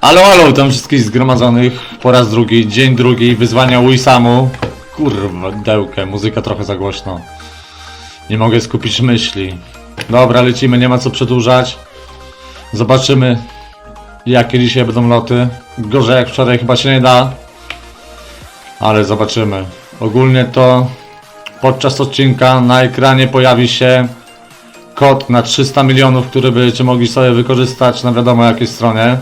Alo, alo, tam wszystkich zgromadzonych po raz drugi, dzień drugi, wyzwania Wisamu. Kurwa, dełkę, muzyka trochę za głośno. Nie mogę skupić myśli. Dobra, lecimy, nie ma co przedłużać. Zobaczymy, jakie dzisiaj będą loty. Gorzej jak wczoraj chyba się nie da. Ale zobaczymy. Ogólnie to podczas odcinka na ekranie pojawi się kod na 300 milionów, który będziecie mogli sobie wykorzystać na wiadomo jakiej stronie.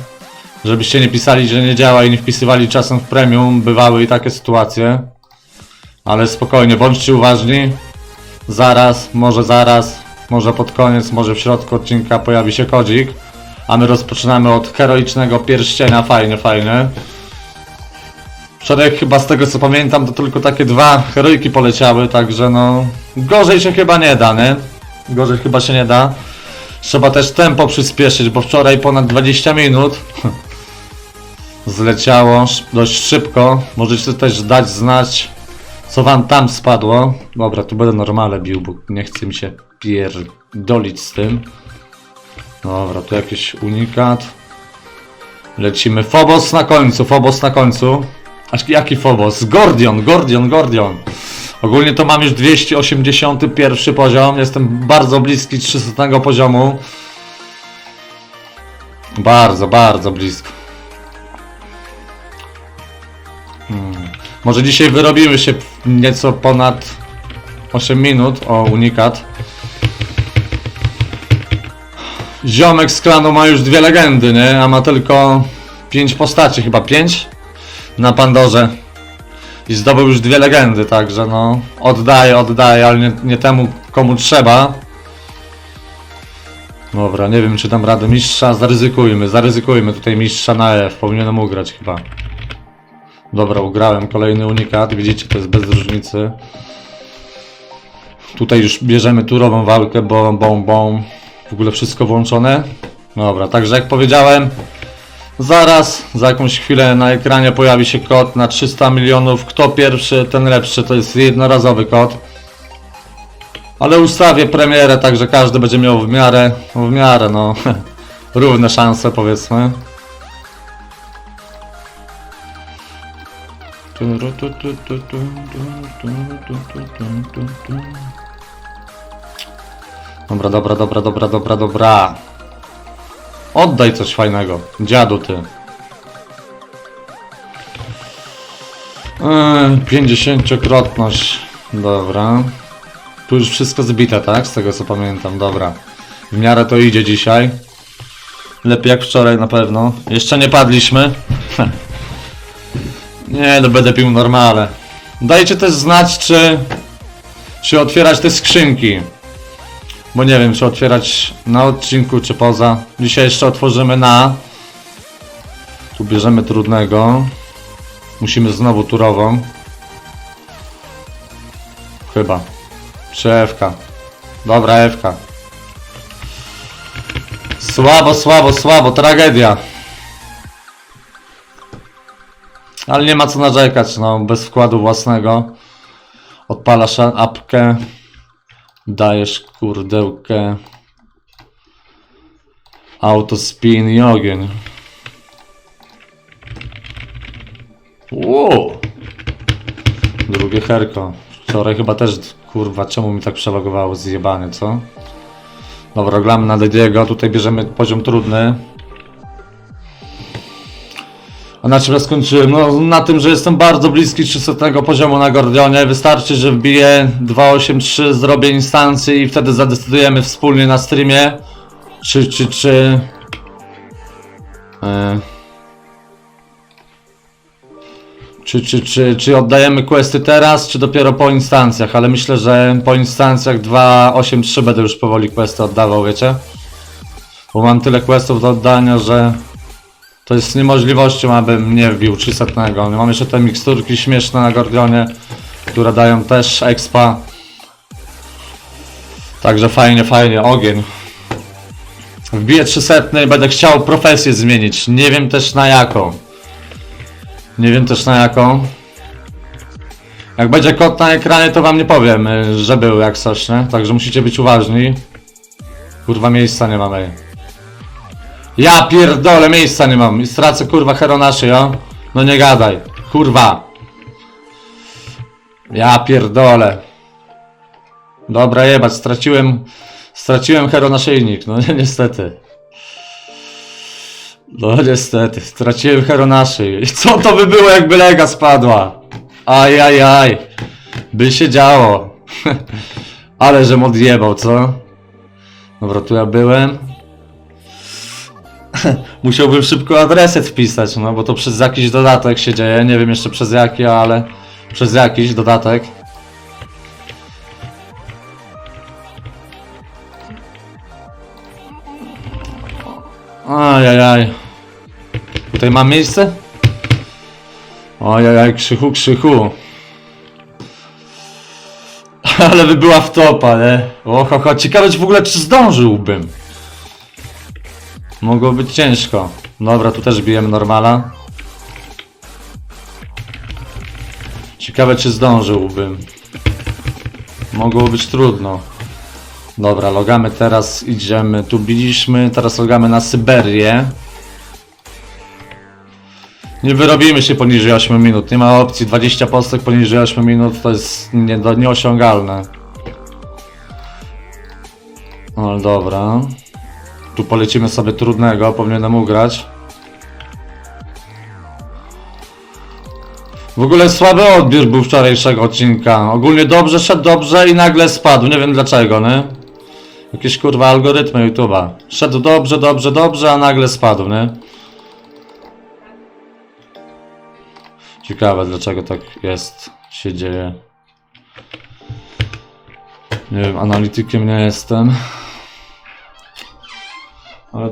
Żebyście nie pisali, że nie działa i nie wpisywali czasem w premium. Bywały i takie sytuacje. Ale spokojnie, bądźcie uważni. Zaraz, może zaraz, może pod koniec, może w środku odcinka pojawi się kodzik. A my rozpoczynamy od heroicznego pierścienia. Fajnie, fajnie. Wczoraj chyba z tego co pamiętam to tylko takie dwa heroiki poleciały, także no gorzej się chyba nie da, nie? Gorzej chyba się nie da. Trzeba też tempo przyspieszyć, bo wczoraj ponad 20 minut zleciało dość szybko. Możecie też dać znać co wam tam spadło. Dobra, tu będę normale bił, bo nie chce mi się pierdolić z tym. Dobra, tu jakiś unikat. Lecimy. Phobos na końcu, Phobos na końcu. Aż jaki Phobos? Gordion, Gordion, Gordion. Ogólnie to mam już 281 poziom. Jestem bardzo bliski 300 poziomu. Bardzo, bardzo blisko. Hmm. Może dzisiaj wyrobimy się nieco ponad 8 minut. O, unikat. Ziomek z klanu ma już dwie legendy, nie? A ma tylko 5 postaci, chyba 5 na Pandorze. I zdobył już dwie legendy, także no oddaję, oddaję, ale nie, nie temu komu trzeba. Dobra, nie wiem czy dam radę mistrza, zaryzykujmy, zaryzykujmy tutaj mistrza na F, powinienem ugrać chyba. Dobra, ugrałem kolejny unikat, widzicie to jest bez różnicy. Tutaj już bierzemy turową walkę, bo bom bom, w ogóle wszystko włączone. Dobra, także jak powiedziałem, Zaraz, za jakąś chwilę na ekranie pojawi się kod na 300 milionów. Kto pierwszy, ten lepszy. To jest jednorazowy kod. Ale ustawię premierę, także każdy będzie miał w miarę, w miarę, no, równe szanse powiedzmy. Dobra, dobra, dobra, dobra, dobra, dobra. Oddaj coś fajnego. Dziadu ty. Pięćdziesięciokrotność. Dobra. Tu już wszystko zbite, tak? Z tego co pamiętam. Dobra. W miarę to idzie dzisiaj. Lepiej jak wczoraj na pewno. Jeszcze nie padliśmy. Nie, no będę pił normale. Dajcie też znać, czy... Czy otwierać te skrzynki. Bo nie wiem, czy otwierać na odcinku, czy poza. Dzisiaj jeszcze otworzymy na. Tu bierzemy trudnego. Musimy znowu turową. Chyba. Czy FK. Dobra, FK. Słabo, słabo, słabo. Tragedia. Ale nie ma co narzekać, no. Bez wkładu własnego. Odpalasz apkę. Dajesz kurdełkę. Autospin i ogień. Wow. Drugie herko. Wczoraj chyba też, kurwa, czemu mi tak przelogowało zjebany, co? Dobra, gramy na Dediego, tutaj bierzemy poziom trudny. A na czym ja skończyłem? No na tym, że jestem bardzo bliski 300 poziomu na Gordionie. Wystarczy, że wbiję 283, zrobię instancję i wtedy zadecydujemy wspólnie na streamie. Czy, czy, czy... E, czy, czy, czy, czy oddajemy questy teraz, czy dopiero po instancjach? Ale myślę, że po instancjach 283 będę już powoli questy oddawał, wiecie? Bo mam tyle questów do oddania, że... To jest niemożliwością, abym nie wbił 300. Mam jeszcze te miksturki śmieszne na Gorgonie, które dają też expa. Także fajnie, fajnie, ogień. Wbiję 300 i będę chciał profesję zmienić. Nie wiem też na jaką. Nie wiem też na jaką. Jak będzie kod na ekranie, to wam nie powiem, y, że był jak coś, nie? Także musicie być uważni. Kurwa miejsca nie mamy. Ja pierdolę, miejsca nie mam. I stracę kurwa hero naszy, o? No nie gadaj. Kurwa. Ja pierdolę. Dobra, jebać, straciłem... Straciłem hero naszyjnik, no niestety. No niestety, straciłem hero naszyj. I co to by było, jakby lega spadła? Ajajaj. By się działo. Ale żem odjebał, co? Dobra, tu ja byłem. Musiałbym szybko adreset wpisać, no bo to przez jakiś dodatek się dzieje. Nie wiem jeszcze przez jaki, ale przez jakiś dodatek. Ajajaj. Tutaj mam miejsce? Ojajaj, krzychu, krzychu. Ale by była w topa, nie? Oho, ho, ciekawe czy w ogóle czy zdążyłbym. Mogło być ciężko. Dobra, tu też bijemy normala. Ciekawe czy zdążyłbym. Mogło być trudno. Dobra, logamy teraz, idziemy, tu biliśmy, teraz logamy na Syberię. Nie wyrobimy się poniżej 8 minut, nie ma opcji, 20 postek poniżej 8 minut to jest nie, nieosiągalne. No dobra. Tu polecimy sobie trudnego, powinienem ugrać. W ogóle słaby odbiór był wczorajszego odcinka. Ogólnie dobrze szedł dobrze i nagle spadł. Nie wiem dlaczego, nie? Jakieś kurwa algorytmy YouTube'a. Szedł dobrze, dobrze, dobrze, a nagle spadł, nie? Ciekawe dlaczego tak jest, się dzieje. Nie wiem, analitykiem nie jestem.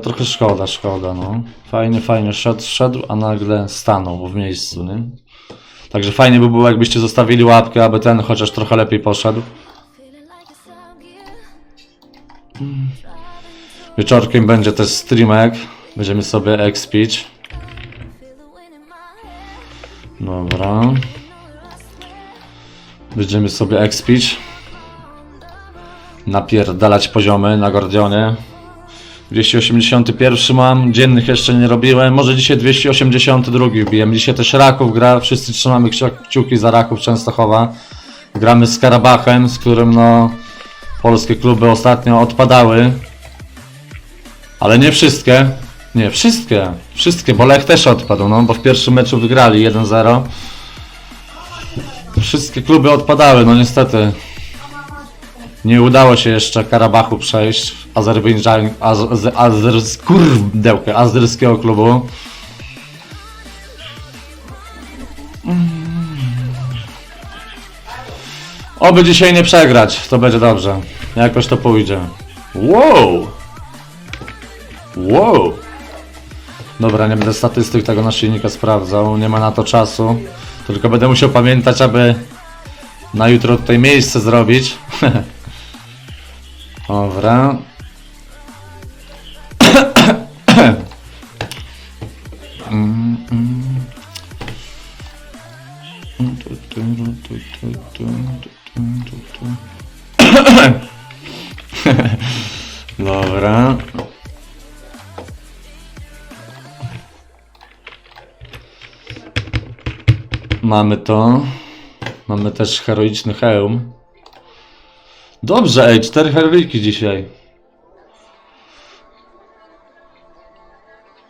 Trochę szkoda, szkoda, no. Fajnie, fajnie szedł, szedł, a nagle stanął w miejscu, nie? Także fajnie by było, jakbyście zostawili łapkę, aby ten chociaż trochę lepiej poszedł. Wieczorkiem będzie też streamek. Będziemy sobie expić. Dobra. Będziemy sobie expić. Napierdalać poziomy na Gordionie. 281 mam, dziennych jeszcze nie robiłem. Może dzisiaj 282 wbiłem. Dzisiaj też Raków gra, wszyscy trzymamy kciuki za Raków Częstochowa. Gramy z Karabachem, z którym no polskie kluby ostatnio odpadały. Ale nie wszystkie. Nie, wszystkie. Wszystkie, bo Lech też odpadł, no bo w pierwszym meczu wygrali 1-0. Wszystkie kluby odpadały, no niestety. Nie udało się jeszcze Karabachu przejść. Azerbejdżan, az, az, azer, kurdełkę, azerskiego klubu. Oby dzisiaj nie przegrać, to będzie dobrze. Jakoś to pójdzie. Wow! Wow! Dobra, nie będę statystyk tego naszyjnika sprawdzał, nie ma na to czasu. Tylko będę musiał pamiętać, aby na jutro tutaj miejsce zrobić. Dobra. Dobra. Mamy to. Mamy też heroiczny hełm. Dobrze, ej, cztery heroiki dzisiaj.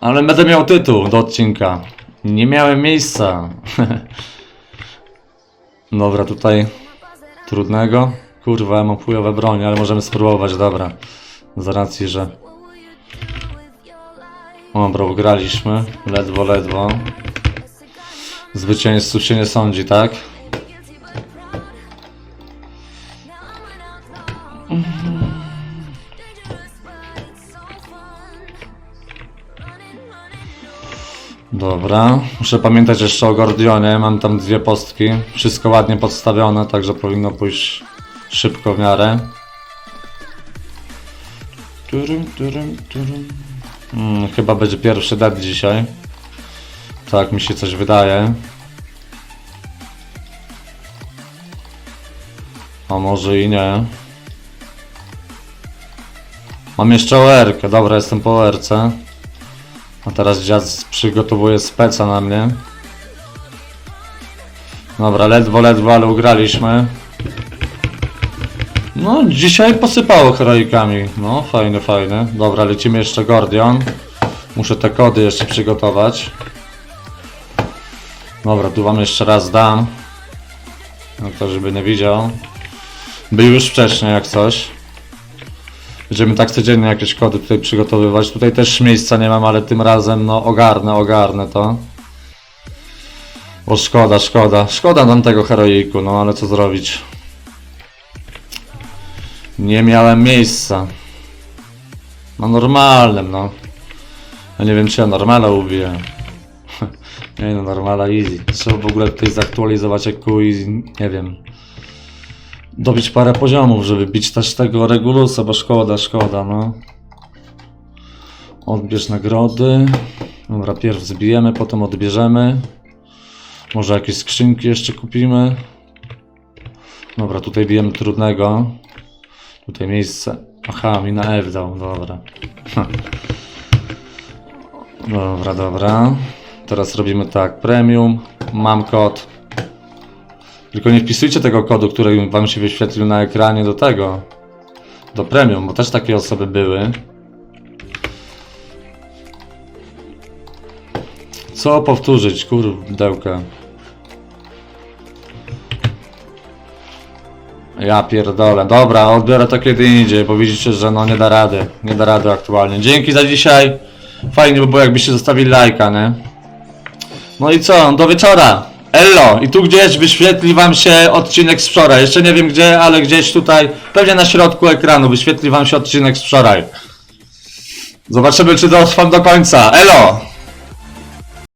Ale będę miał tytuł do odcinka. Nie miałem miejsca. Dobra, tutaj trudnego. Kurwa, ja mam chujowe bronie, ale możemy spróbować, dobra. Z racji, że... O, bro, graliśmy. Ledwo, ledwo. Zwycięzców się nie sądzi, tak? Dobra, muszę pamiętać jeszcze o Gordionie, mam tam dwie postki, wszystko ładnie podstawione, także powinno pójść szybko w miarę. Turum, turum, turum. Hmm, chyba będzie pierwszy dead dzisiaj. Tak mi się coś wydaje. A może i nie. Mam jeszcze OR-kę, dobra, jestem po OR-ce. A teraz dziad przygotowuje speca na mnie. Dobra, ledwo, ledwo, ale ugraliśmy. No, dzisiaj posypało heroikami. No, fajne, fajne. Dobra, lecimy jeszcze Gordion. Muszę te kody jeszcze przygotować. Dobra, tu wam jeszcze raz dam. No to, żeby nie widział. Był już wcześniej, jak coś. Będziemy tak codziennie jakieś kody tutaj przygotowywać. Tutaj też miejsca nie mam, ale tym razem no ogarnę, ogarnę to. O szkoda, szkoda. Szkoda nam tego heroiku, no ale co zrobić. Nie miałem miejsca. No normalnym, no. Ja nie wiem czy ja normala ubiję. nie no, normala easy. Trzeba w ogóle tutaj zaktualizować jaku i nie wiem. Dobić parę poziomów, żeby bić też tego Regulusa, bo szkoda, szkoda, no. Odbierz nagrody. Dobra, pierw zbijemy, potem odbierzemy. Może jakieś skrzynki jeszcze kupimy. Dobra, tutaj bijemy trudnego. Tutaj miejsce. Aha, mi na F dał, dobra. Dobra, dobra. Teraz robimy tak, premium, mam kod. Tylko nie wpisujcie tego kodu, który wam się wyświetlił na ekranie do tego. Do premium, bo też takie osoby były. Co powtórzyć, kurdełka. Ja pierdolę. Dobra, odbiorę to kiedy indziej, bo widzicie, że no nie da rady. Nie da rady aktualnie. Dzięki za dzisiaj. Fajnie by było jakbyście zostawili lajka, nie? No i co? Do wieczora. Ello! I tu gdzieś wyświetli wam się odcinek z wczoraj. Jeszcze nie wiem gdzie, ale gdzieś tutaj, pewnie na środku ekranu wyświetli wam się odcinek z wczoraj. Zobaczymy czy dotrwam do końca. Elo!